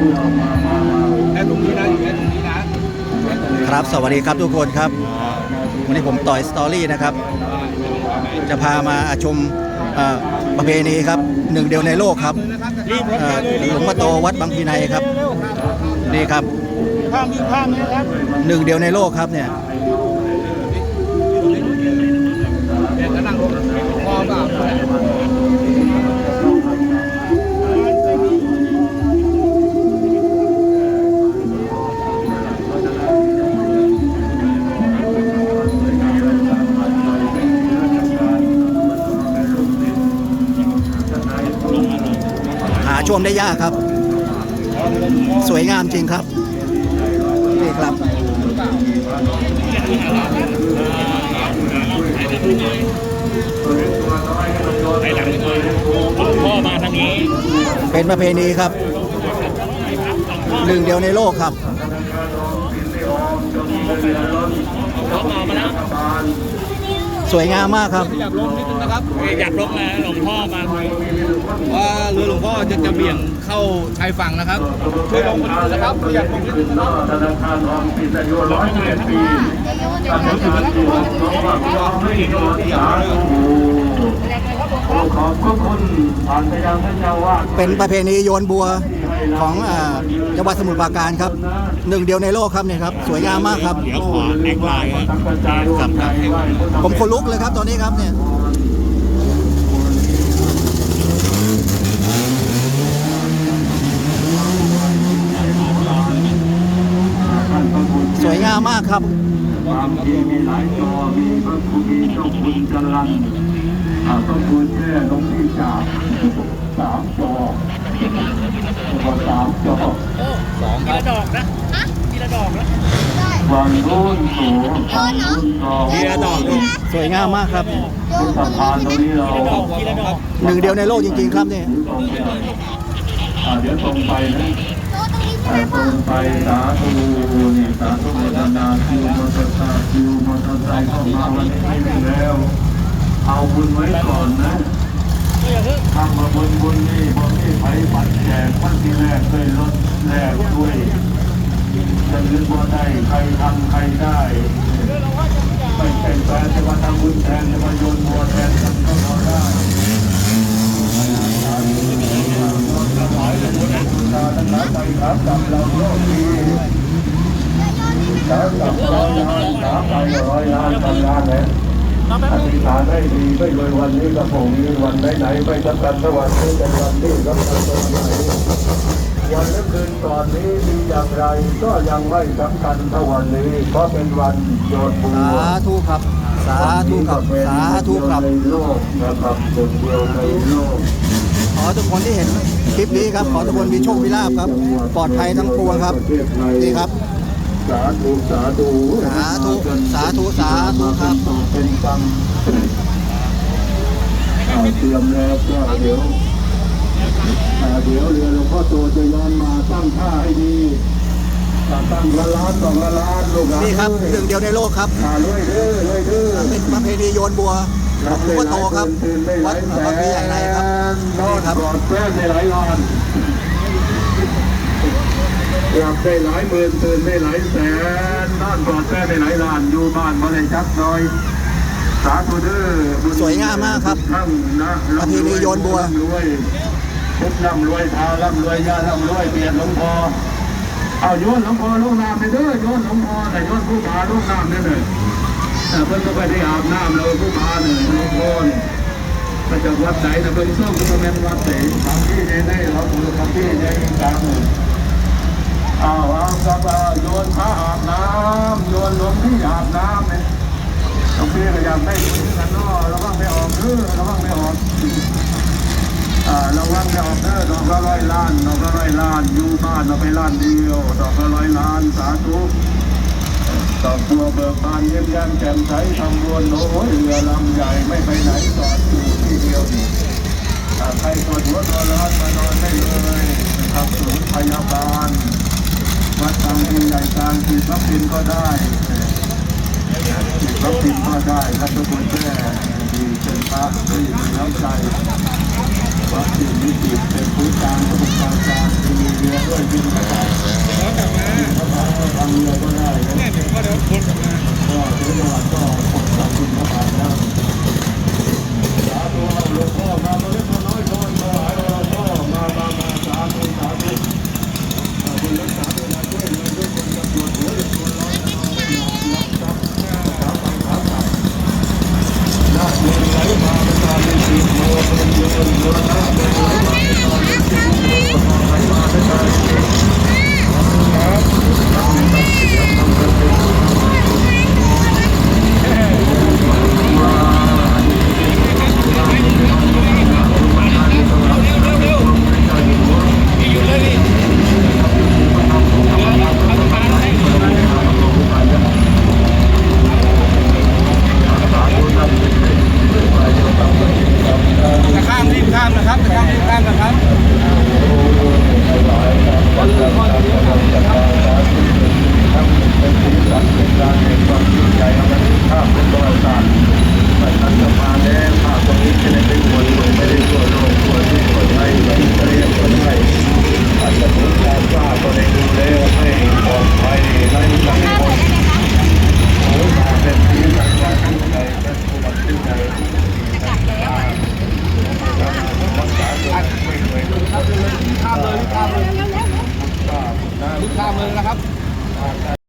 คนสาธุเอามามามาแค่ตรงนี้นะอยู่แค่ตรงนี้นะครับสวัสดีครับทุกคนครับ วันนี้ผมต่อยสตอรี่นะครับ จะพามาชมเอ่อประเพณีครับหนึ่งเดียวในโลกครับรีบรถเอ่อหลวงพ่อโตวัดบางพีในครับ นี่ครับข้ามมีข้ามนะครับหนึ่งเดียวในโลกครับเนี่ยเดี๋ยวจะนั่งรถพอเปล่ ชมได้ยากครับ สวยงามจริงครับ นี่ครับพ่อมาทางนี้ เป็นประเพณีครับ หนึ่งเดียวในโลกครับเขามามาแล้ว สวยงามมากครับ อยากลงนิดนึงนะครับอยากลงนะหลวงพ่อมาว่าเรือหลวงพ่อจะจะเบี่ยงเข้าชายฝั่งนะครับช่วยลงมาดูนะครับอยากลงนิดนึงนะครับธนาคารออมสินอายุร้อยสิบเอ็ดปีธนาคารหลวงพ่อว่าไม่โดนสาธุขอบพระคุณผ่านไปยังท่านเจ้าวาดเป็นประเพณีโยนบัวของอ่าจังหวัดสมุทรปราการครับ หนึ่งเดียวในโลกครับเนี่ยครับสวยงามมากครับ เดี๋ยวขอแอคไลน์ทั้งกระจายรวมใจไหว้ผมคนลุกเลยครับตอนนี้ครับเนี่ยท่านพระคุณสวยงามมากครับความดีมีหลายจอมีพระคุณมีเจ้าคุณจรันอ่าพระคุณแม่ลงที่จากสามจอพอ สามจอทีละดอกนะทีละดอกนะฝั่งนู้นสูงฝั่งนู้นจอทีละดอกลูกสวยงามมากครับเป็นสะพานตรงนี้เราทีละดอกหนึ่งเดียวในโลกจริงๆครับเนี่ยอ่าเดี๋ยวตรงไปนะอ่าตรงไปสาธุนี่สาธุโมทนาคิวมอเตอร์ไซค์คิวมอเตอร์ไซค์เข้ามาวันนี้ไม่แล้ว เอาบุญไว้ก่อนนะ ทำมาบนบนนี่บนนี่ไผบัตรแจกมันที่แรกด้วยรถแรกด้วยจะลืมบ่ได้ใครทำใครได้ไม่ใช่แฟนจะมาทำบุญแทนจะมาโยนบัวแทนกันก็พอได้ทั้งหลายไปครับกับเราโลกนี้แล้วกับเราล้านสามไปร้อยล้านพันล้านแล้ว อธิษฐานให้ดีไม่รวยวันนี้กับผมนี้วันไหนๆไม่สำคัญสวรรค์นี้เป็นวันที่สำคัญตรงไหนวันและคืนก่อนนี้มีอย่างไร ก็ยังไม่สำคัญเท่าวันนี้เพราะเป็นวันโยนบัวสาธุครับ สาธุครับสาธุครับในโลกนะครับคนเดียวในโลกขอทุกคนที่เห็นคลิปนี้ครับ ขอทุกคนมีโชคมีลาภครับ ปลอดภัยทั้งปวงครับนี่ครับ สาธุสาธุสาธุสาธุสาธุครับเป็นกรรมเอาเตรียมแล้วก็เดี๋ยวอ่าเดี๋ยวเรือหลวงพ่อโตจะย้อนมาตั้งท่าให้ดีอ่าตั้งละล้านสองละล้านลูกหลานนี่ครับเอ้ยหนึ่งเดียวในโลกครับอ่าด้วยเด้อด้วยเด้อเป็นประเพณีโยนบัวของหลวงพ่อโตครับตื่นไม่ไหลวัดแสบางพลีใหญ่ในครับนอนนี่ครับกอดแฟนได้หลายล้าน หลับได้หลายหมื่นตื่นได้หลายแสนนอนกอดแฟนได้หลายล้านอยู่บ้านมาได้จักหน่อยสาธุเด้อบุญสวยงามมากครับทั้งนะประเพณีโยนบัวร่ำรวยพุทธร่ำรวยทาร่ำรวยยาร่ำรวยเปียนหลวงพ่อเอาโยนหลวงพ่อลูกน้ำไปเด้อโยนหลวงพ่อแต่โยนผู้พาลูกน้ำเนี่ยเลยแต่เพิ่นก็ไปได้อาบน้ำเราผู้พาเนี่ยหลวงพ่อเนี่ยมาจากวัดไหนแต่เพิ่นส่งก็เป็นวัดไหนบางที่ในในเราดูบางที่ในกลางหมู่ เอาเอาครับเอาโยนพระอาบน้ำโยนหลวงพี่อาบน้ำเนี่ยหลวงพี่ก็อยากได้ยินกันเนาะระวังไม่ออกเด้อระวังไม่ออกอ่าระวังจะออกเด้อดอกละร้อยล้านดอกละร้อยล้านอยู่บ้านเราไปล้านเดียวดอกละร้อยล้านสาธุดอกบัวเบิกบานเยี่ยมยามแจ่มใสทำบุญโอ้ยเรือลำใหญ่ไม่ไปไหนจอดอยู่ที่เดียวนี่อ่ใครปวดหัวตัวร้อนมานอนได้เลยนะครับศูนพยาบาล วัดตังที่ใหญ่กลางที่พักพินก็ได้รับผิดก็ได้ครับทุกคนแค่มีเป็นพระที่มีน้ำใจวัดที่มีจิตเป็นผู้การผู้การการที่มีเรือด้วยบินกระต่ายทำเรือก็ได้นะก็ถึงจังหวัดก็